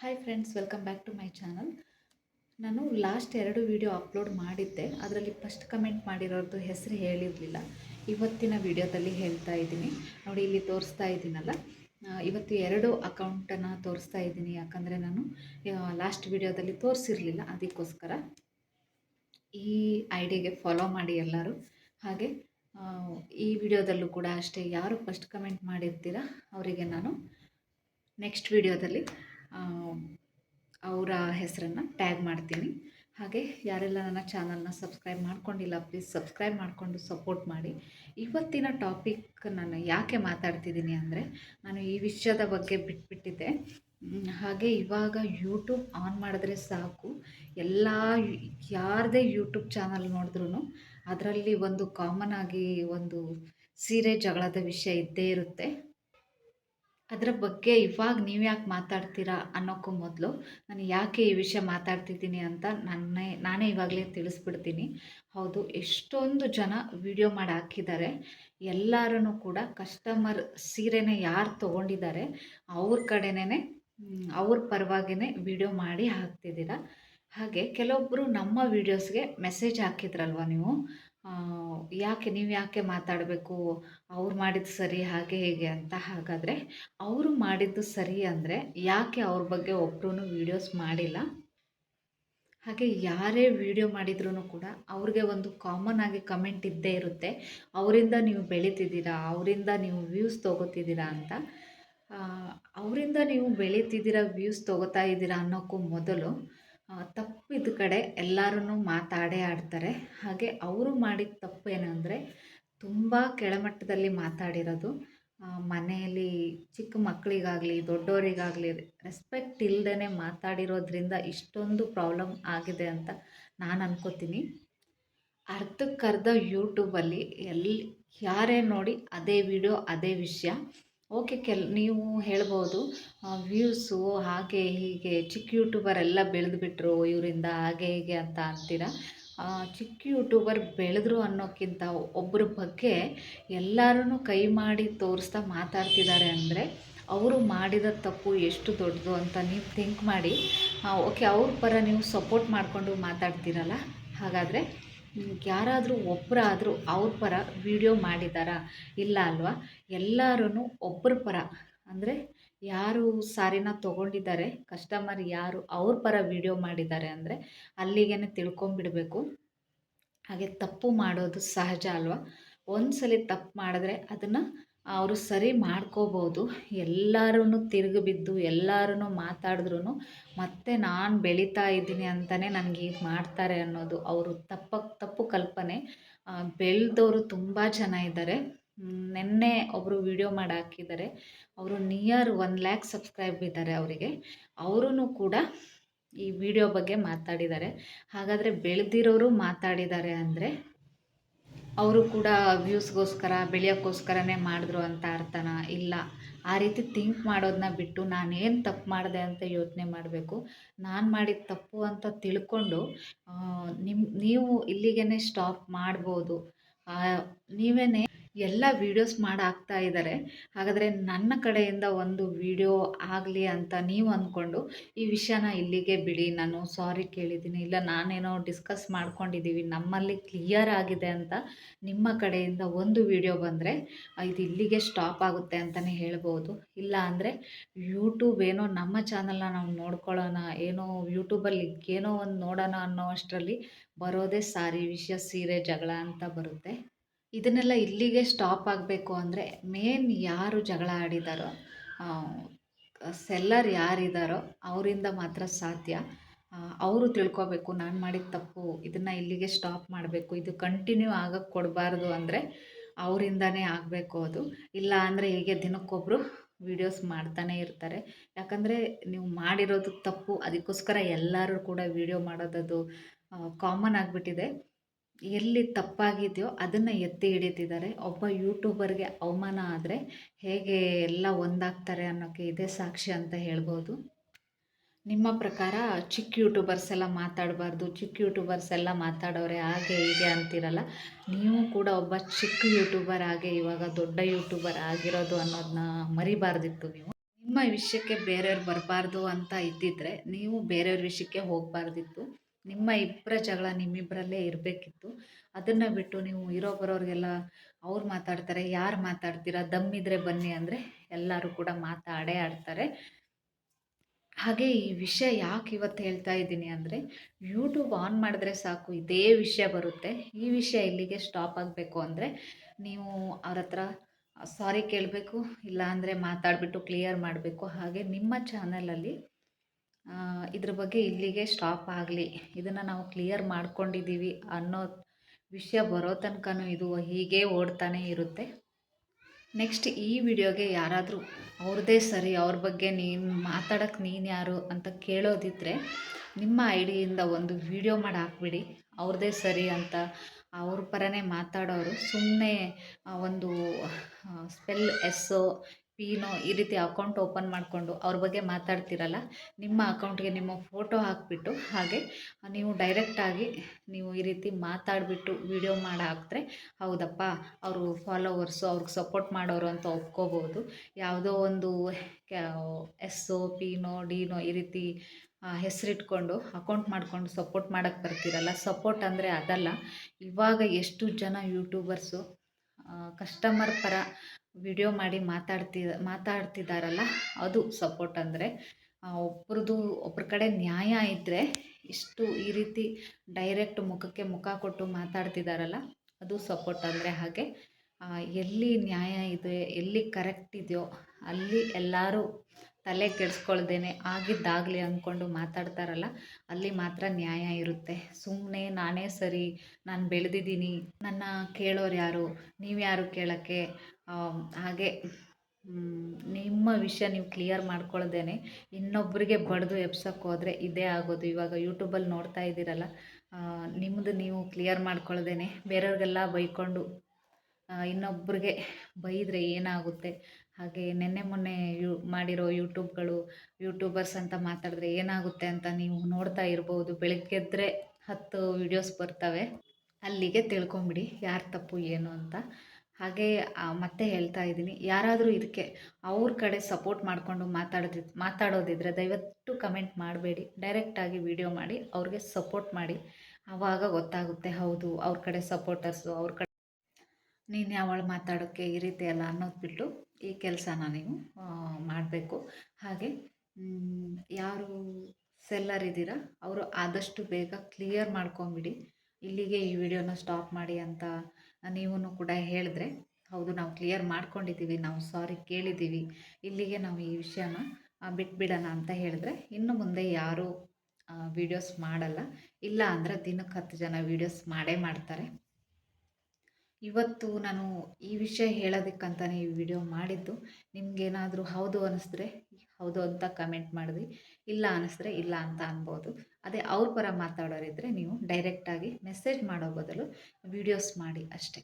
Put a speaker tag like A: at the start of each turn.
A: Hi friends welcome back to my channel ನಾನು last ಎರಡು video upload ಮಾಡಿದ್ದೆ. ಅದರಲ್ಲಿ ಫಸ್ಟ್ ಕಮೆಂಟ್ ಮಾಡಿರೋದು ಹೆಸರು ಹೇಳಿರಲಿಲ್ಲ. ಇವತ್ತಿನ ವಿಡಿಯೋದಲ್ಲಿ ಹೇಳ್ತಾ ಇದ್ದೀನಿ. ನೋಡಿ, ಇಲ್ಲಿ ತೋರಿಸ್ತಾ ಇದ್ದೀನಲ್ಲ? ಇವತ್ತು ಎರಡು ಅಕೌಂಟನ್ನು ತೋರಿಸ್ತಾ ಇದ್ದೀನಿ. ಯಾಕಂದರೆ ನಾನು ಲಾಸ್ಟ್ ವಿಡಿಯೋದಲ್ಲಿ ತೋರಿಸಿರಲಿಲ್ಲ. ಅದಕ್ಕೋಸ್ಕರ ಈ ಐಡಿಗೆ ಫಾಲೋ ಮಾಡಿ ಎಲ್ಲರೂ. ಹಾಗೆ ಈ ವಿಡಿಯೋದಲ್ಲೂ ಕೂಡ ಅಷ್ಟೇ. ಯಾರು ಫಸ್ಟ್ ಕಮೆಂಟ್ ಮಾಡಿರ್ತೀರ, ಅವರಿಗೆ ನಾನು ನೆಕ್ಸ್ಟ್ ವಿಡಿಯೋದಲ್ಲಿ ಅವರ ಹೆಸರನ್ನು ಟ್ಯಾಗ್ ಮಾಡ್ತೀನಿ. ಹಾಗೆ ಯಾರೆಲ್ಲ ನನ್ನ ಚಾನಲ್ನ ಸಬ್ಸ್ಕ್ರೈಬ್ ಮಾಡ್ಕೊಂಡಿಲ್ಲ ಪ್ಲೀಸ್ ಸಬ್ಸ್ಕ್ರೈಬ್ ಮಾಡಿಕೊಂಡು ಸಪೋರ್ಟ್ ಮಾಡಿ. ಇವತ್ತಿನ ಟಾಪಿಕ್ ನಾನು ಯಾಕೆ ಮಾತಾಡ್ತಿದ್ದೀನಿ ಅಂದರೆ, ನಾನು ಈ ವಿಷಯದ ಬಗ್ಗೆ ಬಿಟ್ಬಿಟ್ಟಿದ್ದೆ. ಹಾಗೆ ಇವಾಗ ಯೂಟ್ಯೂಬ್ ಆನ್ ಮಾಡಿದ್ರೆ ಸಾಕು. ಎಲ್ಲ ಯಾರದೇ ಯೂಟ್ಯೂಬ್ ಚಾನಲ್ ನೋಡಿದ್ರೂ ಅದರಲ್ಲಿ ಒಂದು ಕಾಮನ್ ಆಗಿ ಒಂದು ಸೀರೆ ಜಗಳದ ವಿಷಯ ಇದ್ದೇ ಇರುತ್ತೆ. ಅದರ ಬಗ್ಗೆ ಇವಾಗ ನೀವು ಯಾಕೆ ಮಾತಾಡ್ತೀರಾ ಅನ್ನೋಕ್ಕೂ ಮೊದಲು ನಾನು ಯಾಕೆ ಈ ವಿಷಯ ಮಾತಾಡ್ತಿದ್ದೀನಿ ಅಂತ ನನ್ನೇ, ನಾನೇ ಇವಾಗಲೇ ತಿಳಿಸ್ಬಿಡ್ತೀನಿ. ಹೌದು, ಎಷ್ಟೊಂದು ಜನ ವಿಡಿಯೋ ಮಾಡಿ ಹಾಕಿದ್ದಾರೆ. ಎಲ್ಲರೂ ಕೂಡ ಕಸ್ಟಮರ್ ಸೀರೆನೇ ಯಾರು ತೊಗೊಂಡಿದ್ದಾರೆ ಅವ್ರ ಕಡೆನೇ ಅವ್ರ ಪರವಾಗಿನೇ ವಿಡಿಯೋ ಮಾಡಿ ಹಾಕ್ತಿದ್ದೀರಾ? ಹಾಗೆ ಕೆಲವೊಬ್ಬರು ನಮ್ಮ ವೀಡಿಯೋಸ್ಗೆ ಮೆಸೇಜ್ ಹಾಕಿದ್ರಲ್ವ ನೀವು? ಯಾಕೆ ನೀವು ಯಾಕೆ ಮಾತಾಡಬೇಕು? ಅವ್ರು ಮಾಡಿದ್ದು ಸರಿ, ಹಾಗೆ ಹೇಗೆ ಅಂತ ಹಾಗಾದರೆ ಅವರು ಮಾಡಿದ್ದು ಸರಿ ಅಂದರೆ ಯಾಕೆ ಅವ್ರ ಬಗ್ಗೆ ಒಬ್ಬರೂ ವೀಡಿಯೋಸ್ ಮಾಡಿಲ್ಲ? ಹಾಗೆ ಯಾರೇ ವಿಡಿಯೋ ಮಾಡಿದ್ರೂ ಕೂಡ ಅವ್ರಿಗೆ ಒಂದು ಕಾಮನ್ ಆಗಿ ಕಮೆಂಟ್ ಇದ್ದೇ ಇರುತ್ತೆ. ಅವರಿಂದ ನೀವು ಬೆಳೀತಿದ್ದೀರಾ? ಅವರಿಂದ ನೀವು ವ್ಯೂಸ್ ತೊಗೋತಿದ್ದೀರಾ ಅಂತ. ಅವರಿಂದ ನೀವು ಬೆಳೀತಿದ್ದೀರಾ ವ್ಯೂಸ್ ತೊಗೋತಾ ಇದ್ದೀರಾ ಅನ್ನೋಕ್ಕೂ ಮೊದಲು ತಪ್ಪಿದ ಕಡೆ ಎಲ್ಲರೂ ಮಾತಾಡೇ ಆಡ್ತಾರೆ. ಹಾಗೆ ಅವರು ಮಾಡಿದ ತಪ್ಪು ಏನಂದರೆ ತುಂಬ ಕೆಳಮಟ್ಟದಲ್ಲಿ ಮಾತಾಡಿರೋದು. ಮನೆಯಲ್ಲಿ ಚಿಕ್ಕ ಮಕ್ಕಳಿಗಾಗಲಿ ದೊಡ್ಡವರಿಗಾಗಲಿ ರೆಸ್ಪೆಕ್ಟ್ ಇಲ್ಲದೇ ಮಾತಾಡಿರೋದ್ರಿಂದ ಇಷ್ಟೊಂದು ಪ್ರಾಬ್ಲಮ್ ಆಗಿದೆ ಅಂತ ನಾನು ಅನ್ಕೋತೀನಿ. ಅರ್ಧಕ್ಕರ್ಧ ಯೂಟ್ಯೂಬಲ್ಲಿ ಎಲ್ಲಿ ಯಾರೇ ನೋಡಿ ಅದೇ ವಿಡಿಯೋ ಅದೇ ವಿಷಯ. ಓಕೆ, ಕೆಲ್, ನೀವು ಹೇಳ್ಬೋದು. ವ್ಯೂಸು ಹಾಗೆ ಹೀಗೆ ಚಿಕ್ಕ ಯೂಟ್ಯೂಬರ್ ಎಲ್ಲ ಬೆಳೆದುಬಿಟ್ರು, ಇವರಿಂದ ಹಾಗೆ ಹೀಗೆ ಅಂತ ಅಂತೀರ? ಚಿಕ್ಕ ಯೂಟ್ಯೂಬರ್ ಬೆಳೆದ್ರು ಅನ್ನೋಕ್ಕಿಂತ ಒಬ್ಬರ ಬಗ್ಗೆ ಎಲ್ಲರೂ ಕೈ ಮಾಡಿ ತೋರಿಸ್ತಾ ಮಾತಾಡ್ತಿದ್ದಾರೆ ಅಂದರೆ ಅವರು ಮಾಡಿದ ತಪ್ಪು ಎಷ್ಟು ದೊಡ್ಡದು ಅಂತ ನೀವು ಥಿಂಕ್ ಮಾಡಿ. ಓಕೆ, ಅವ್ರ ಪರ ನೀವು ಸಪೋರ್ಟ್ ಮಾಡಿಕೊಂಡು ಮಾತಾಡ್ತೀರಲ್ಲ? ಹಾಗಾದರೆ ಯಾರಾದರೂ ಒಬ್ಬರಾದರೂ ಅವ್ರ ಪರ ವಿಡಿಯೋ ಮಾಡಿದ್ದಾರಾ ಇಲ್ಲ ಅಲ್ವಾ? ಎಲ್ಲರೂ ಒಬ್ಬರ ಪರ. ಅಂದರೆ ಯಾರು ಸಾರಿನ ತೊಗೊಂಡಿದ್ದಾರೆ ಕಸ್ಟಮರ್ ಯಾರು ಅವ್ರ ಪರ ವಿಡಿಯೋ ಮಾಡಿದ್ದಾರೆ ಅಂದರೆ ಅಲ್ಲಿಗೆ ತಿಳ್ಕೊಂಬಿಡಬೇಕು. ಹಾಗೆ ತಪ್ಪು ಮಾಡೋದು ಸಹಜ ಅಲ್ವಾ? ಒಂದು ತಪ್ಪು ಮಾಡಿದ್ರೆ ಅದನ್ನು ಅವರು ಸರಿ ಮಾಡ್ಕೋಬೋದು. ಎಲ್ಲರೂ ತಿರುಗಿ ಬಿದ್ದು ಎಲ್ಲರೂ ಮಾತಾಡಿದ್ರು ಮತ್ತೆ ನಾನು ಬೆಳೀತಾ ಇದ್ದೀನಿ ಅಂತಲೇ ನನಗೆ ಈಗ ಮಾಡ್ತಾರೆ ಅನ್ನೋದು ಅವರು ತಪ್ಪ, ತಪ್ಪು ಕಲ್ಪನೆ. ಬೆಳೆದವರು ತುಂಬ ಜನ ಇದ್ದಾರೆ. ನಿನ್ನೆ ಒಬ್ಬರು ವಿಡಿಯೋ ಮಾಡಿ ಹಾಕಿದ್ದಾರೆ. ಅವರು ನಿಯರ್ ಒನ್ ಲ್ಯಾಕ್ ಸಬ್ಸ್ಕ್ರೈಬ್ ಇದ್ದಾರೆ ಅವರಿಗೆ. ಅವರೂ ಕೂಡ ಈ ವಿಡಿಯೋ ಬಗ್ಗೆ ಮಾತಾಡಿದ್ದಾರೆ. ಹಾಗಾದರೆ ಬೆಳೆದಿರೋರು ಮಾತಾಡಿದ್ದಾರೆ ಅಂದರೆ ಅವರು ಕೂಡ ವ್ಯೂಸ್ಗೋಸ್ಕರ ಬೆಳೆಯೋಕ್ಕೋಸ್ಕರನೇ ಮಾಡಿದ್ರು ಅಂತ ಅರ್ಥನಾ? ಇಲ್ಲ. ಆ ರೀತಿ ಥಿಂಕ್ ಮಾಡೋದನ್ನ ಬಿಟ್ಟು ನಾನೇನು ತಪ್ಪು ಮಾಡಿದೆ ಅಂತ ಯೋಚನೆ ಮಾಡಬೇಕು. ನಾನು ಮಾಡಿದ ತಪ್ಪು ಅಂತ ತಿಳ್ಕೊಂಡು ನಿಮ್ಮ ನೀವು ಇಲ್ಲಿಗೇ ಸ್ಟಾಪ್ ಮಾಡ್ಬೋದು. ನೀವೇ ಎಲ್ಲ ವೀಡಿಯೋಸ್ ಮಾಡಿ ಹಾಕ್ತಾ ಇದ್ದಾರೆ ಹಾಗಾದರೆ ನನ್ನ ಕಡೆಯಿಂದ ಒಂದು ವಿಡಿಯೋ ಆಗಲಿ ಅಂತ ನೀವು ಅಂದ್ಕೊಂಡು ಈ ವಿಷಯನ ಇಲ್ಲಿಗೆ ಬಿಡಿ. ನಾನು ಸಾರಿ ಕೇಳಿದ್ದೀನಿ. ಇಲ್ಲ, ನಾನೇನೋ ಡಿಸ್ಕಸ್ ಮಾಡ್ಕೊಂಡಿದ್ದೀವಿ ನಮ್ಮಲ್ಲಿ ಕ್ಲಿಯರ್ ಆಗಿದೆ ಅಂತ ನಿಮ್ಮ ಕಡೆಯಿಂದ ಒಂದು ವಿಡಿಯೋ ಬಂದರೆ ಇದು ಇಲ್ಲಿಗೆ ಸ್ಟಾಪ್ ಆಗುತ್ತೆ ಅಂತಲೇ ಹೇಳ್ಬೋದು. ಇಲ್ಲ ಅಂದರೆ ಯೂಟ್ಯೂಬ್ ಏನೋ ನಮ್ಮ ಚಾನಲ್ನ ನಾವು ನೋಡ್ಕೊಳ್ಳೋಣ, ಏನೋ ಯೂಟ್ಯೂಬಲ್ಲಿ ಏನೋ ಒಂದು ನೋಡೋಣ ಅನ್ನೋ ಅಷ್ಟರಲ್ಲಿ ಬರೋದೇ ಸಾರಿ. ವಿಷಯ ಸೀರೆ ಜಗಳ ಅಂತ ಬರುತ್ತೆ. ಇದನ್ನೆಲ್ಲ ಇಲ್ಲಿಗೆ ಸ್ಟಾಪ್ ಆಗಬೇಕು ಅಂದರೆ ಮೇನ್ ಯಾರು ಜಗಳ ಆಡಿದಾರೋ ಸೆಲ್ಲರ್ ಯಾರಿದ್ದಾರೋ ಅವರಿಂದ ಮಾತ್ರ ಸಾಧ್ಯ. ಅವರು ತಿಳ್ಕೊಬೇಕು, ನಾನು ಮಾಡಿದ ತಪ್ಪು, ಇದನ್ನು ಇಲ್ಲಿಗೆ ಸ್ಟಾಪ್ ಮಾಡಬೇಕು, ಇದು ಕಂಟಿನ್ಯೂ ಆಗಕ್ಕೆ ಕೊಡಬಾರ್ದು ಅಂದರೆ ಅವರಿಂದನೇ ಆಗಬೇಕು ಅದು. ಇಲ್ಲ ಅಂದರೆ ಹೀಗೆ ದಿನಕ್ಕೊಬ್ಬರು ವೀಡಿಯೋಸ್ ಮಾಡ್ತಾನೆ ಇರ್ತಾರೆ. ಯಾಕಂದರೆ ನೀವು ಮಾಡಿರೋದು ತಪ್ಪು, ಅದಕ್ಕೋಸ್ಕರ ಎಲ್ಲರೂ ಕೂಡ ವೀಡಿಯೋ ಮಾಡೋದದು ಕಾಮನ್ ಆಗಿಬಿಟ್ಟಿದೆ. ಎಲ್ಲಿ ತಪ್ಪಾಗಿದೆಯೋ ಅದನ್ನು ಎತ್ತಿ ಹಿಡಿತಿದ್ದಾರೆ. ಒಬ್ಬ ಯೂಟ್ಯೂಬರ್ಗೆ ಅವಮಾನ ಆದರೆ ಹೇಗೆ ಎಲ್ಲ ಒಂದಾಗ್ತಾರೆ ಅನ್ನೋಕ್ಕೆ ಇದೇ ಸಾಕ್ಷಿ ಅಂತ ಹೇಳ್ಬೋದು. ನಿಮ್ಮ ಪ್ರಕಾರ ಚಿಕ್ಕ ಯೂಟ್ಯೂಬರ್ಸ್ ಎಲ್ಲ ಮಾತಾಡಬಾರ್ದು, ಚಿಕ್ಕ ಯೂಟ್ಯೂಬರ್ಸ್ ಎಲ್ಲ ಮಾತಾಡೋರೆ ಹಾಗೆ ಹೀಗೆ ಅಂತಿರಲ್ಲ, ನೀವು ಕೂಡ ಒಬ್ಬ ಚಿಕ್ಕ ಯೂಟ್ಯೂಬರ್ ಹಾಗೆ ಇವಾಗ ದೊಡ್ಡ ಯೂಟ್ಯೂಬರ್ ಆಗಿರೋದು ಅನ್ನೋದನ್ನ ಮರಿಬಾರ್ದಿತ್ತು ನೀವು? ನಿಮ್ಮ ವಿಷಯಕ್ಕೆ ಬೇರೆಯವ್ರು ಬರಬಾರ್ದು ಅಂತ ಇದ್ದಿದ್ರೆ ನೀವು ಬೇರೆಯವ್ರ ವಿಷಯಕ್ಕೆ ಹೋಗಬಾರ್ದಿತ್ತು. ನಿಮ್ಮ ಇಬ್ಬರ ಜಗಳ ನಿಮ್ಮಿಬ್ಬರಲ್ಲೇ ಇರಬೇಕಿತ್ತು. ಅದನ್ನು ಬಿಟ್ಟು ನೀವು ಇರೋ ಬರೋರಿಗೆಲ್ಲ ಅವ್ರು ಮಾತಾಡ್ತಾರೆ, ಯಾರು ಮಾತಾಡ್ತೀರಾ ದಮ್ಮಿದ್ರೆ ಬನ್ನಿ ಅಂದರೆ ಎಲ್ಲರೂ ಕೂಡ ಮಾತಾಡೇ ಆಡ್ತಾರೆ ಹಾಗೆ ಈ ವಿಷಯ ಯಾಕೆ ಇವತ್ತು ಹೇಳ್ತಾ ಇದ್ದೀನಿ ಅಂದರೆ ಯೂಟ್ಯೂಬ್ ಆನ್ ಮಾಡಿದ್ರೆ ಸಾಕು, ಇದೇ ವಿಷಯ ಬರುತ್ತೆ. ಈ ವಿಷಯ ಇಲ್ಲಿಗೆ ಸ್ಟಾಪ್ ಆಗಬೇಕು ಅಂದರೆ ನೀವು ಅವ್ರ ಹತ್ರ ಸಾರಿ ಕೇಳಬೇಕು ಇಲ್ಲ ಅಂದರೆ ಮಾತಾಡಿಬಿಟ್ಟು ಕ್ಲಿಯರ್ ಮಾಡಬೇಕು. ಹಾಗೆ ನಿಮ್ಮ ಚಾನಲಲ್ಲಿ ಇದ್ರ ಬಗ್ಗೆ ಇಲ್ಲಿಗೆ ಸ್ಟಾಪ್ ಆಗಲಿ. ಇದನ್ನು ನಾವು ಕ್ಲಿಯರ್ ಮಾಡ್ಕೊಂಡಿದ್ದೀವಿ ಅನ್ನೋ ವಿಷಯ ಬರೋ ತನಕನೂ ಇದು ಹೀಗೆ ಓಡ್ತಾನೆ ಇರುತ್ತೆ. ನೆಕ್ಸ್ಟ್ ಈ ವಿಡಿಯೋಗೆ ಯಾರಾದರೂ ಅವ್ರದ್ದೇ ಸರಿ ಅವ್ರ ಬಗ್ಗೆ ನೀನು ಮಾತಾಡೋಕ್ಕೆ ನೀನು ಯಾರು ಅಂತ ಕೇಳೋದಿದ್ದರೆ ನಿಮ್ಮ ಐ ಡಿಯಿಂದ ಒಂದು ವಿಡಿಯೋ ಮಾಡಿ ಹಾಕ್ಬಿಡಿ. ಅವ್ರದ್ದೇ ಸರಿ ಅಂತ ಅವ್ರ ಪರನೇ ಮಾತಾಡೋರು ಸುಮ್ಮನೆ ಒಂದು ಸ್ಪೆಲ್ ಎಸ್ಸೋ ಪೀನೋ ಈ ರೀತಿ ಅಕೌಂಟ್ ಓಪನ್ ಮಾಡಿಕೊಂಡು ಅವ್ರ ಬಗ್ಗೆ ಮಾತಾಡ್ತಿರಲ್ಲ, ನಿಮ್ಮ ಅಕೌಂಟ್ಗೆ ನಿಮ್ಮ ಫೋಟೋ ಹಾಕಿಬಿಟ್ಟು ಹಾಗೆ ನೀವು ಡೈರೆಕ್ಟಾಗಿ ನೀವು ಈ ರೀತಿ ಮಾತಾಡಿಬಿಟ್ಟು ವಿಡಿಯೋ ಮಾಡಿ ಹಾಕಿದ್ರೆ ಹೌದಪ್ಪ, ಅವರು ಫಾಲೋವರ್ಸು ಅವ್ರಿಗೆ ಸಪೋರ್ಟ್ ಮಾಡೋರು ಅಂತ ಒಪ್ಕೋಬೋದು. ಯಾವುದೋ ಒಂದು ಎಸ್ಸೋ, ಪಿನೋ, ಡಿನೋ ಈ ರೀತಿ ಹೆಸರಿಟ್ಕೊಂಡು ಅಕೌಂಟ್ ಮಾಡಿಕೊಂಡು ಸಪೋರ್ಟ್ ಮಾಡೋಕ್ಕೆ ಬರ್ತಿರಲ್ಲ ಸಪೋರ್ಟ್ ಅಂದರೆ ಅದಲ್ಲ. ಇವಾಗ ಎಷ್ಟು ಜನ ಯೂಟ್ಯೂಬರ್ಸು ಕಸ್ಟಮರ್ ಪರ ವಿಡಿಯೋ ಮಾಡಿ ಮಾತಾಡ್ತಿ ಮಾತಾಡ್ತಿದ್ದಾರಲ್ಲ ಅದು ಸಪೋರ್ಟ್ ಅಂದರೆ ಒಬ್ರದ್ದು ಒಬ್ರ ಕಡೆ ನ್ಯಾಯ ಇದ್ದರೆ ಇಷ್ಟು ಈ ರೀತಿ ಡೈರೆಕ್ಟ್ ಮುಖಕ್ಕೆ ಮುಖ ಕೊಟ್ಟು ಮಾತಾಡ್ತಿದ್ದಾರಲ್ಲ ಅದು ಸಪೋರ್ಟ್ ಅಂದರೆ ಹಾಗೆ ಎಲ್ಲಿ ನ್ಯಾಯ ಇದೆ, ಎಲ್ಲಿ ಕರೆಕ್ಟ್ ಇದೆಯೋ, ಅಲ್ಲಿ ಎಲ್ಲರೂ ತಲೆ ಕೆಡಿಸ್ಕೊಳ್ದೇನೆ ಆಗಿದ್ದಾಗಲಿ ಅಂದ್ಕೊಂಡು ಮಾತಾಡ್ತಾರಲ್ಲ, ಅಲ್ಲಿ ಮಾತ್ರ ನ್ಯಾಯ ಇರುತ್ತೆ. ಸುಮ್ಮನೆ ನಾನೇ ಸರಿ, ನಾನು ಬೆಳೆದಿದ್ದೀನಿ, ನನ್ನ ಕೇಳೋರು ಯಾರು, ನೀವು ಯಾರು ಕೇಳೋಕ್ಕೆ? ಹಾಗೆ ನಿಮ್ಮ ವಿಷಯ ನೀವು ಕ್ಲಿಯರ್ ಮಾಡ್ಕೊಳ್ದೇನೆ ಇನ್ನೊಬ್ಬರಿಗೆ ಬಡಿದು ಎಬ್ಸೋಕ್ಕೆ ಹೋದರೆ ಇದೇ ಆಗೋದು. ಇವಾಗ ಯೂಟ್ಯೂಬಲ್ಲಿ ನೋಡ್ತಾ ಇದ್ದೀರಲ್ಲ ನಿಮ್ಮದು ನೀವು ಕ್ಲಿಯರ್ ಮಾಡ್ಕೊಳ್ದೇನೆ, ಬೇರೆಯವ್ರಿಗೆಲ್ಲ ಬೈಕೊಂಡು ಇನ್ನೊಬ್ಬರಿಗೆ ಬೈದರೆ ಏನಾಗುತ್ತೆ? ಹಾಗೆ ನಿನ್ನೆ ಮೊನ್ನೆ ಯು, ಮಾಡಿರೋ ಯೂಟ್ಯೂಬ್ಗಳು, ಯೂಟ್ಯೂಬರ್ಸ್ ಅಂತ ಮಾತಾಡಿದ್ರೆ ಏನಾಗುತ್ತೆ ಅಂತ ನೀವು ನೋಡ್ತಾ ಇರ್ಬೋದು. ಬೆಳಗ್ಗೆದ್ರೆ ಹತ್ತು ವಿಡಿಯೋಸ್ ಬರ್ತವೆ. ಅಲ್ಲಿಗೆ ತಿಳ್ಕೊಂಬಿಡಿ ಯಾರು ತಪ್ಪು, ಏನು ಅಂತ. ಹಾಗೆ ಮತ್ತೆ ಹೇಳ್ತಾ ಇದ್ದೀನಿ. ಯಾರಾದರೂ ಇದಕ್ಕೆ ಅವ್ರ ಕಡೆ ಸಪೋರ್ಟ್ ಮಾಡಿಕೊಂಡು ಮಾತಾಡೋದಿ ಮಾತಾಡೋದಿದ್ರೆ ದಯವಿಟ್ಟು ಕಮೆಂಟ್ ಮಾಡಬೇಡಿ. ಡೈರೆಕ್ಟಾಗಿ ವಿಡಿಯೋ ಮಾಡಿ ಅವ್ರಿಗೆ ಸಪೋರ್ಟ್ ಮಾಡಿ. ಆವಾಗ ಗೊತ್ತಾಗುತ್ತೆ ಹೌದು, ಅವ್ರ ಕಡೆ ಸಪೋರ್ಟರ್ಸು ಅವ್ರ ಕಡೆ ನೀನು ಯಾವಳು ಮಾತಾಡೋಕ್ಕೆ ಈ ರೀತಿ ಎಲ್ಲ ಅನ್ನೋದು ಬಿಟ್ಟು ಈ ಕೆಲಸನ ನೀವು ಮಾಡಬೇಕು. ಹಾಗೆ ಯಾರು ಸೆಲ್ಲರ್ ಇದ್ದೀರಾ, ಅವರು ಆದಷ್ಟು ಬೇಗ ಕ್ಲಿಯರ್ ಮಾಡ್ಕೊಂಬಿಡಿ. ಇಲ್ಲಿಗೆ ಈ ವಿಡಿಯೋನ ಸ್ಟಾಪ್ ಮಾಡಿ ಅಂತ ನೀವು ಕೂಡ ಹೇಳಿದ್ರೆ, ಹೌದು, ನಾವು ಕ್ಲಿಯರ್ ಮಾಡ್ಕೊಂಡಿದ್ದೀವಿ, ನಾವು ಸಾರಿ ಕೇಳಿದ್ದೀವಿ. ಇಲ್ಲಿಗೆ ನಾವು ಈ ವಿಷಯನ ಬಿಟ್ಬಿಡೋಣ ಅಂತ ಹೇಳಿದ್ರೆ, ಇನ್ನು ಮುಂದೆ ಯಾರೂ ವಿಡಿಯೋಸ್ ಮಾಡಲ್ಲ. ಇಲ್ಲ ಅಂದರೆ ದಿನಕ್ಕೆ ಹತ್ತು ಜನ ವೀಡಿಯೋಸ್ ಮಾಡೇ ಮಾಡ್ತಾರೆ. ಇವತ್ತು ನಾನು ಈ ವಿಷಯ ಹೇಳೋದಕ್ಕಂತಲೇ ಈ ವಿಡಿಯೋ ಮಾಡಿದ್ದು. ನಿಮಗೇನಾದರೂ ಹೌದು ಅನ್ನಿಸಿದ್ರೆ ಹೌದು ಅಂತ ಕಮೆಂಟ್ ಮಾಡಿದ್ವಿ ಇಲ್ಲ ಅನ್ನಿಸಿದ್ರೆ ಇಲ್ಲ ಅಂತ ಅನ್ಬೋದು. ಅದೇ ಅವ್ರ ಪರ ಮಾತಾಡೋರಿದ್ದರೆ ನೀವು ಡೈರೆಕ್ಟಾಗಿ ಮೆಸೇಜ್ ಮಾಡೋ ಬದಲು ವೀಡಿಯೋಸ್ ಮಾಡಿ ಅಷ್ಟೇ.